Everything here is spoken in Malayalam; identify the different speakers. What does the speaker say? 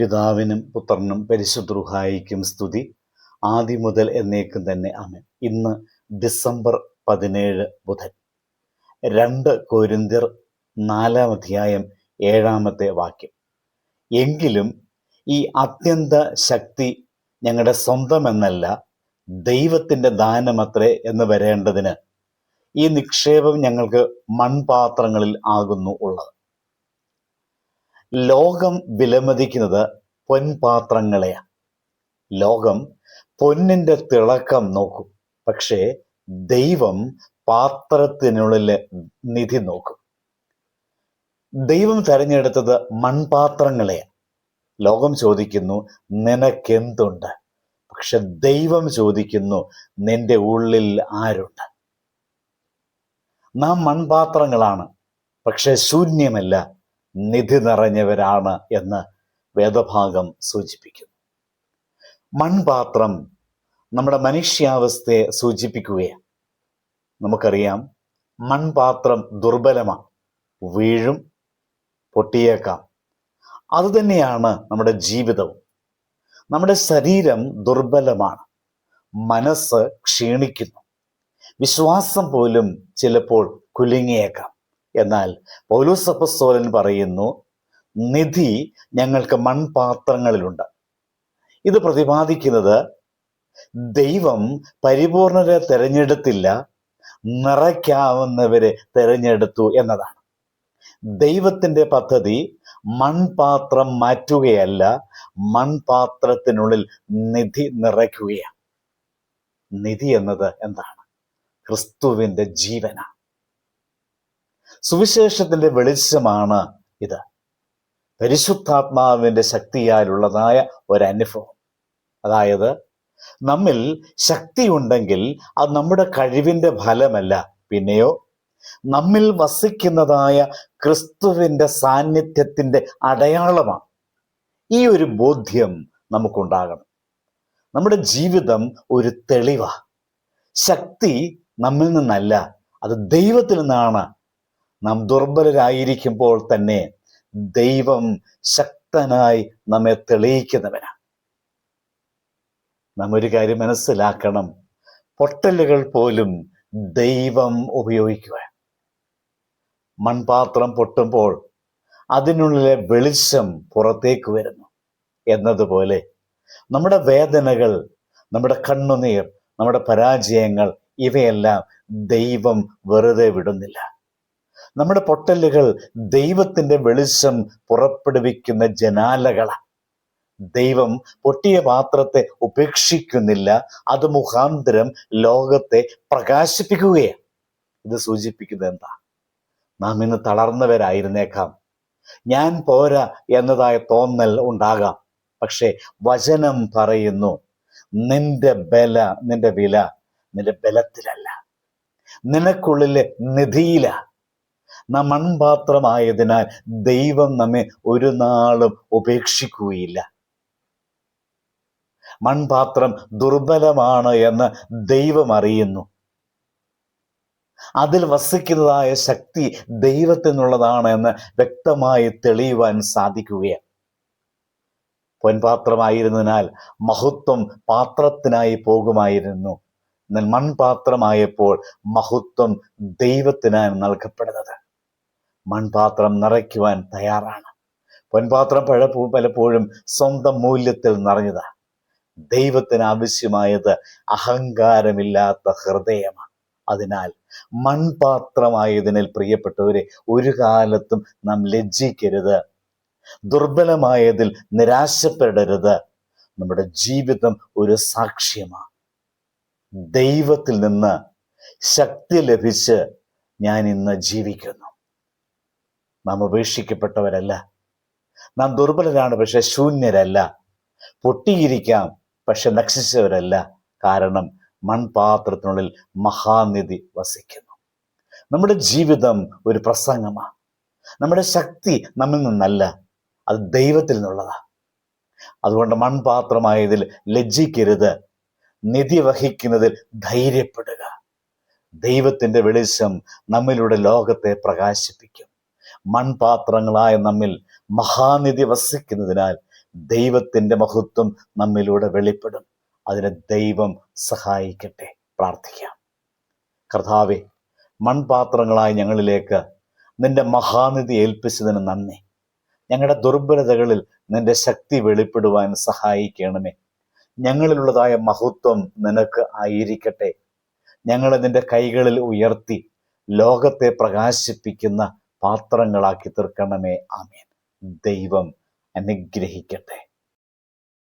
Speaker 1: പിതാവിനും പുത്രനും പരിശുദ്ധ സ്തുതി. ആദ്യം മുതൽ എന്നേക്കും തന്നെ അമൻ ഇന്ന് ഡിസംബർ പതിനേഴ് ബുധൻ. രണ്ട് കോരിന്തിർ നാലാം അധ്യായം ഏഴാമത്തെ വാക്യം. എങ്കിലും ഈ അത്യന്ത ശക്തി ഞങ്ങളുടെ സ്വന്തമെന്നല്ല ദൈവത്തിന്റെ ദാനമത്രേ എന്ന് വരേണ്ടതിന് ഈ നിക്ഷേപം ഞങ്ങൾക്ക് മൺപാത്രങ്ങളിൽ ആകുന്നു ഉള്ളത്. ലോകം വിലമതിക്കുന്നത് പൊൻപാത്രങ്ങളെയാണ്. ലോകം പൊന്നിന്റെ തിളക്കം നോക്കും. പക്ഷേ ദൈവം പാത്രത്തിനുള്ളിൽ നിധി നോക്കും. ദൈവം തെരഞ്ഞെടുത്തത് മൺപാത്രങ്ങളെയാണ്. ലോകം ചോദിക്കുന്നു നിനക്കെന്തുണ്ട്? പക്ഷെ ദൈവം ചോദിക്കുന്നു നിന്റെ ഉള്ളിൽ ആരുണ്ട്? നാം മൺപാത്രങ്ങളാണ്. പക്ഷെ ശൂന്യമല്ല. നിധി നിറഞ്ഞവരാണ് എന്ന് വേദഭാഗം സൂചിപ്പിക്കുന്നു. മൺപാത്രം നമ്മുടെ മനുഷ്യാവസ്ഥയെ സൂചിപ്പിക്കുകയാണ്. നമുക്കറിയാം മൺപാത്രം ദുർബലമാണ്. വീഴും പൊട്ടിയേക്കാം. അതുതന്നെയാണ് നമ്മുടെ ജീവിതവും. നമ്മുടെ ശരീരം ദുർബലമാണ്. മനസ്സ് ക്ഷീണിക്കുന്നു. വിശ്വാസം പോലും ചിലപ്പോൾ കുലുങ്ങിയേക്കാം. എന്നാൽ പൗലൂസപ്പസ്തോലൻ പറയുന്നു നിധി ഞങ്ങൾക്ക് മൺപാത്രങ്ങളിലുണ്ട്. ഇത് പ്രതിപാദിക്കുന്നത് ദൈവം പരിപൂർണരെ തെരഞ്ഞെടുത്തില്ല നിറയ്ക്കാവുന്നവരെ തിരഞ്ഞെടുത്തു എന്നതാണ്. ദൈവത്തിന്റെ പദ്ധതി മൺപാത്രം മാറ്റുകയല്ല മൺപാത്രത്തിനുള്ളിൽ നിധി നിറയ്ക്കുകയാണ്. നിധി എന്നത് എന്താണ്? ക്രിസ്തുവിന്റെ ജീവനാണ്. സുവിശേഷത്തിന്റെ വെളിച്ചമാണ് ഇത്. പരിശുദ്ധാത്മാവിന്റെ ശക്തിയാലുള്ളതായ ഒരനുഭവം. അതായത് നമ്മിൽ ശക്തി ഉണ്ടെങ്കിൽ അത് നമ്മുടെ കഴിവിന്റെ ഫലമല്ല. പിന്നെയോ നമ്മിൽ വസിക്കുന്നതായ ക്രിസ്തുവിന്റെ സാന്നിധ്യത്തിന്റെ അടയാളമാണ്. ഈ ഒരു ബോധ്യം നമുക്കുണ്ടാകണം. നമ്മുടെ ജീവിതം ഒരു തെളിവാ. ശക്തി നമ്മിൽ നിന്നല്ല അത് ദൈവത്തിൽ നിന്നാണ് നാം ദുർബലരായിരിക്കുമ്പോൾ തന്നെ ദൈവം ശക്തനായി നമ്മെ തെളിയിക്കുന്നവനാണ്. നാം ഒരു കാര്യം മനസ്സിലാക്കണം. പൊട്ടലുകൾ പോലും ദൈവം ഉപയോഗിക്കുക മൺപാത്രം പൊട്ടുമ്പോൾ അതിനുള്ളിലെ വെളിച്ചം പുറത്തേക്ക് വരുന്നു. എന്നതുപോലെ നമ്മുടെ വേദനകൾ നമ്മുടെ കണ്ണുനീർ നമ്മുടെ പരാജയങ്ങൾ ഇവയെല്ലാം ദൈവം വെറുതെ വിടുന്നില്ല. നമ്മുടെ പൊട്ടലുകൾ ദൈവത്തിന്റെ വെളിച്ചം പുറപ്പെടുവിക്കുന്ന ജനാലകളാണ് ദൈവം പൊട്ടിയ പാത്രത്തെ ഉപേക്ഷിക്കുന്നില്ല അത് മുഖാന്തരം ലോകത്തെ പ്രകാശിപ്പിക്കുകയാണ് ഇത് സൂചിപ്പിക്കുന്നത് എന്താ? നാം ഇന്ന് തളർന്നവരായിരുന്നേക്കാം. ഞാൻ പോരാ എന്നതായ തോന്നൽ ഉണ്ടാകാം. പക്ഷേ വചനം പറയുന്നു നിന്റെ ബല നിന്റെ വില നിന്റെ ബലത്തിലല്ല. നിനക്കുള്ളിലെ നിധിയില. നാം മൺപാത്രമായതിനാൽ ദൈവം നമ്മെ ഒരു നാളും ഉപേക്ഷിക്കുകയില്ല. മൺപാത്രം ദുർബലമാണ് എന്ന് ദൈവം അറിയുന്നു. അതിൽ വസിക്കുന്നതായ ശക്തി ദൈവത്തിൽ നിന്നുള്ളതാണ് എന്ന് വ്യക്തമായി തെളിയുവാൻ സാധിക്കുകയാണ്. പൊൻപാത്രമായിരുന്നതിനാൽ മഹത്വം പാത്രത്തിനായി പോകുമായിരുന്നു. എന്നാൽ മൺപാത്രമായപ്പോൾ മഹത്വം ദൈവത്തിനാണ് നൽകപ്പെടുന്നത്. മൺപാത്രം നിറയ്ക്കുവാൻ തയ്യാറാണ്. പൊൻപാത്രം പഴപ്പോ പലപ്പോഴും സ്വന്തം മൂല്യത്തിൽ നിറഞ്ഞതാണ് ദൈവത്തിന് ആവശ്യമായത് അഹങ്കാരമില്ലാത്ത ഹൃദയമാണ്. അതിനാൽ മൺപാത്രമായതിനാൽ പ്രിയപ്പെട്ടവരെ ഒരു കാലത്തും നാം ലജ്ജിക്കരുത്. ദുർബലമായതിൽ നിരാശപ്പെടരുത്. നമ്മുടെ ജീവിതം ഒരു സാക്ഷ്യമാണ്. ദൈവത്തിൽ നിന്ന് ശക്തി ലഭിച്ച് ഞാൻ ഇന്ന് ജീവിക്കുന്നു. നാം ഉപേക്ഷിക്കപ്പെട്ടവരല്ല. നാം ദുർബലരാണ് പക്ഷെ ശൂന്യരല്ല. പൊട്ടിയിരിക്കാം പക്ഷെ നക്ഷിച്ചവരല്ല കാരണം മൺപാത്രത്തിനുള്ളിൽ മഹാനിധി വസിക്കുന്നു. നമ്മുടെ ജീവിതം ഒരു പ്രസംഗമാണ്. നമ്മുടെ ശക്തി നമ്മിൽ നിന്നല്ല അത് ദൈവത്തിൽ നിന്നുള്ളതാണ് അതുകൊണ്ട് മൺപാത്രമായതിൽ ലജ്ജിക്കരുത്. നിധി വഹിക്കുന്നതിൽ ധൈര്യപ്പെടുക. ദൈവത്തിന്റെ വെളിച്ചം നമ്മിലൂടെ ലോകത്തെ പ്രകാശിപ്പിക്കും. മൺപാത്രങ്ങളായ നമ്മിൽ മഹാനിധി വസിക്കുന്നതിനാൽ ദൈവത്തിന്റെ മഹത്വം നമ്മിലൂടെ വെളിപ്പെടും. അതിന് ദൈവം സഹായിക്കട്ടെ. പ്രാർത്ഥിക്കാം. കർത്താവെ മൺപാത്രങ്ങളായ ഞങ്ങളിലേക്ക് നിന്റെ മഹാനിധി ഏൽപ്പിച്ചതിന് നന്ദി. ഞങ്ങളുടെ ദുർബലതകളിൽ നിന്റെ ശക്തി വെളിപ്പെടുവാൻ സഹായിക്കണമേ. ഞങ്ങളിലുള്ളതായ മഹത്വം നിനക്ക് ആയിരിക്കട്ടെ. ഞങ്ങളെ നിന്റെ കൈകളിൽ ഉയർത്തി ലോകത്തെ പ്രകാശിപ്പിക്കുന്ന പാത്രങ്ങളാക്കി തീർക്കണമേ. ആമേൻ. ദൈവം അനുഗ്രഹിക്കട്ടെ.